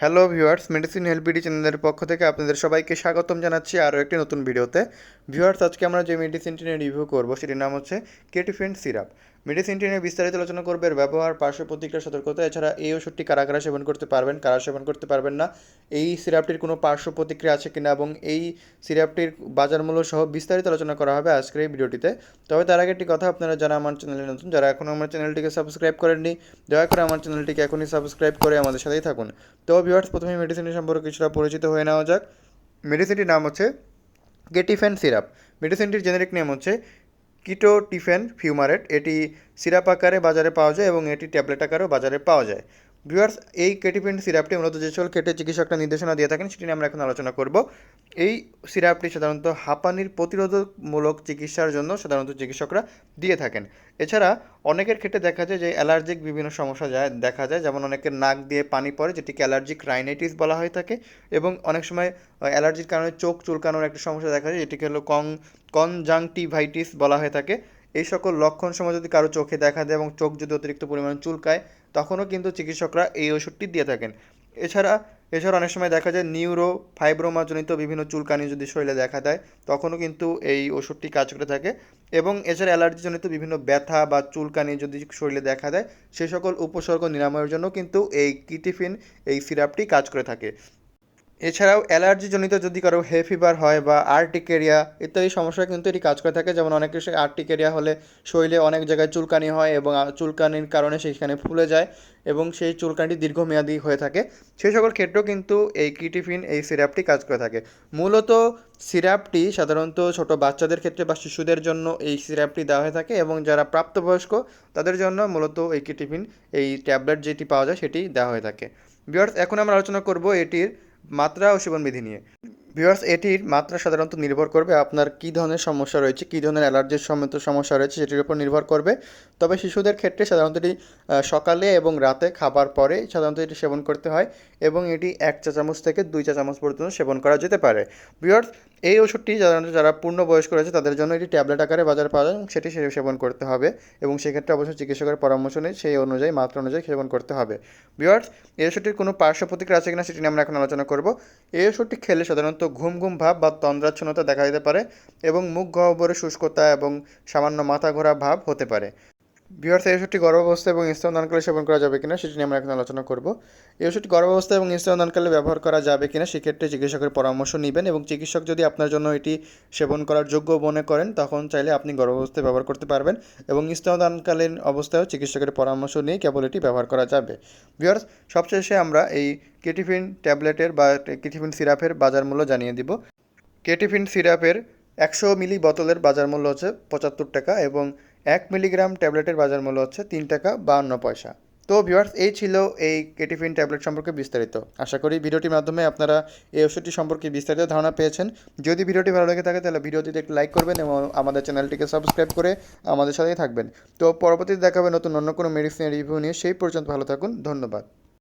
Hello viewers medicine হেলপিডি চ্যানেলের পক্ষ থেকে আপনাদের সবাইকে স্বাগতম জানাচ্ছি আরও একটি নতুন ভিডিওতে। ভিউয়ার্স আজকে আমরা যে মেডিসিনটি নিয়ে রিভিউ করব, সেটির নাম হচ্ছে কেটিফেন্ট সিরাপ মেডিসিনটি নিয়ে বিস্তারিত আলোচনা করবে ব্যবহার, পার্শ্ব প্রতিক্রিয়া সতর্কতা, এছাড়া এই ওষুধটি কারা কারা সেবন করতে পারবেন, কারা সেবন করতে পারবেন না, এই সিরাপটির কোনো পার্শ্ব প্রতিক্রিয়া আছে কিনা এবং এই সিরাপটির বাজার মূল্য সহ বিস্তারিত আলোচনা করা হবে আজকের এই ভিডিওটিতে। তবে তার আগে একটি কথা আপনারা যারা আমার চ্যানেলে নতুন, যারা এখনও আমার চ্যানেলটিকে সাবস্ক্রাইব করেননি, দয়া করে আমার চ্যানেলটিকে এখনই সাবস্ক্রাইব করে আমাদের সাথেই থাকুন। তো ভিউয়ার্স প্রথমে মেডিসিনটি সম্পর্কে কিছুটা পরিচিত হয়ে নেওয়া যাক। মেডিসিনটির নাম হচ্ছে গেটিফেন সিরাপ। মেডিসিনটির জেনেরিক নেম হচ্ছে কিটোটিফেন ফিউমারেট, এটি সিরাপ আকারে বাজারে পাওয়া যায় এবং এটি ট্যাবলেট আকারেও বাজারে পাওয়া যায়। ভিউয়ার্স, এই কেটিফেন সিরাপটি মূলত যে সকল কেটে চিকিৎসকরা নির্দেশনা দিয়ে থাকেন, সেটি নিয়ে আমরা এখন আলোচনা করব। এই সিরাপটি সাধারণত হাঁপানির প্রতিরোধমূলক চিকিৎসার জন্য সাধারণত চিকিৎসকরা দিয়ে থাকেন। এছাড়া অনেকের ক্ষেত্রে দেখা যায় যে অ্যালার্জিক বিভিন্ন সমস্যা যায়, দেখা যায়। যেমন অনেকের নাক দিয়ে পানি পড়ে, যেটিকে অ্যালার্জিক রাইনাইটিস বলা হয়ে থাকে এবং অনেক সময় অ্যালার্জির কারণে চোখ চুলকানোর একটা সমস্যা দেখা যায়, যেটিকে হলো কং, কনজাংটিভাইটিস বলা হয়ে থাকে। এই সকল লক্ষণ সময় যদি কারও চোখে দেখা দেয় এবং চোখ যদি অতিরিক্ত পরিমাণে চুলকায়, তখনও কিন্তু চিকিৎসকরা এই ওষুধটি দিয়ে থাকেন। এছাড়া এছাড়া অনেক সময় দেখা যায় নিউরো ফাইব্রোমাজনিত বিভিন্ন চুলকানি যদি শরীরে দেখা দেয়, তখনও কিন্তু এই ওষুধটি কাজ করে থাকে। এবং এছাড়া অ্যালার্জিজনিত বিভিন্ন ব্যথা বা চুলকানি যদি শরীরে দেখা দেয়, সে সকল উপসর্গ নিরাময়ের জন্য কিন্তু এই কিটিফিন, এই সিরাপটি কাজ করে থাকে। এছাড়াও অ্যালার্জিজনিত যদি কারও হে ফিভার হয় বা আর্টিকেরিয়া ইত্যাদি সমস্যা কিন্তু এটি কাজ করে থাকে। যেমন অনেকের সে আর্টিকেরিয়া হলে শরীরে অনেক জায়গায় চুলকানি হয় এবং চুলকানির কারণে সেখানে ফুলে যায় এবং সেই চুলকানিটি দীর্ঘমেয়াদী হয়ে থাকে। সেই সকল ক্ষেত্রেও কিন্তু এই কিটিফিন এই সিরাপটি কাজ করে থাকে। মূলত সিরাপটি সাধারণত ছোট বাচ্চাদের ক্ষেত্রে বা শিশুদের জন্য এই সিরাপটি দেওয়া হয়ে থাকে এবং যারা প্রাপ্তবয়স্ক তাদের জন্য মূলত এই কিটিফিন এই ট্যাবলেট যেটি পাওয়া যায় সেটি দেওয়া হয়ে থাকে। বিয়ার্স এখন আমরা আলোচনা করব এটির মাত্রা ও সেবনবিধি নিয়ে ভিউয়ার্স এটির মাত্রা সাধারণত নির্ভর করবে আপনার কী ধরনের সমস্যা রয়েছে, কী ধরনের অ্যালার্জির সমেত সমস্যা রয়েছে সেটির উপর নির্ভর করবে। তবে শিশুদের ক্ষেত্রে সাধারণত এটি সকালে এবং রাতে খাবার পরে সাধারণত এটি সেবন করতে হয় এবং এটি এক চা চামচ থেকে দুই চা চামচ পর্যন্ত সেবন করা যেতে পারে। ভিউয়ার্স এই ওষুধটি সাধারণত যারা পূর্ণবয়স্ক রয়েছে তাদের জন্য এটি ট্যাবলেট আকারে বাজারে পাওয়া যায় এবং সেটি সেবন করতে হবে এবং সেক্ষেত্রে অবশ্যই চিকিৎসকের পরামর্শ নিয়ে সেই অনুযায়ী, মাত্রা অনুযায়ী সেবন করতে হবে। ভিউয়ার্স এই ওষুধটির কোনো পার্শ্ব প্রতিক্রিয়া আছে কিনা সেটি নিয়ে আমরা এখন আলোচনা করব। এই ওষুধটি খেলে সাধারণত ঘুম ঘুম ভাব বা তন্দ্রাচ্ছন্নতা দেখা দিতে পারে এবং মুখ গহ্বরে শুষ্কতা এবং সামান্য মাথা ঘোরা ভাব হতে পারে। ভিউয়ার্স এই ওষুধটি গর্ভাবস্থা এবং স্তনদানকালে সেবন করা যাবে কিনা সেটি নিয়ে আমরা এখন আলোচনা করব। এই গর্ভাবস্থা এবং স্তনদানকালে ব্যবহার করা যাবে কিনা সেক্ষেত্রে চিকিৎসকের পরামর্শ নেবেন এবং চিকিৎসক যদি আপনার জন্য এটি সেবন করার যোগ্য মনে করেন, তখন চাইলে আপনি গর্ভাবস্থায় ব্যবহার করতে পারবেন এবং স্তনদানকালীন অবস্থায়ও চিকিৎসকের পরামর্শ নিয়ে কেবল এটি ব্যবহার করা যাবে। ভিউয়ার্স সবশেষে আমরা এই কেটিফিন ট্যাবলেটের বা কেটিফিন সিরাপের বাজার মূল্য জানিয়ে দিব। কেটিফিন সিরাপের একশো মিলি বোতলের বাজার মূল্য হচ্ছে পঁচাত্তর টাকা এবং এক মিলিগ্রাম ট্যাবলেটের বাজার মূল্য হচ্ছে তিন টাকা বাহান্ন পয়সা। তো ভিউয়ার্স এই ছিল এই কেটিফিন ট্যাবলেট সম্পর্কে বিস্তারিত। আশা করি ভিডিওটির মাধ্যমে আপনারা এই ওষুধটি সম্পর্কে বিস্তারিত ধারণা পেয়েছেন। যদি ভিডিওটি ভালো লেগে থাকে, তাহলে ভিডিওটিতে একটু লাইক করবেন এবং আমাদের চ্যানেলটিকে সাবস্ক্রাইব করে আমাদের সাথেই থাকবেন। তো পরবর্তীতে দেখাবে নতুন অন্য কোনো মেডিসিনের রিভিউ নিয়ে, সেই পর্যন্ত ভালো থাকুন, ধন্যবাদ।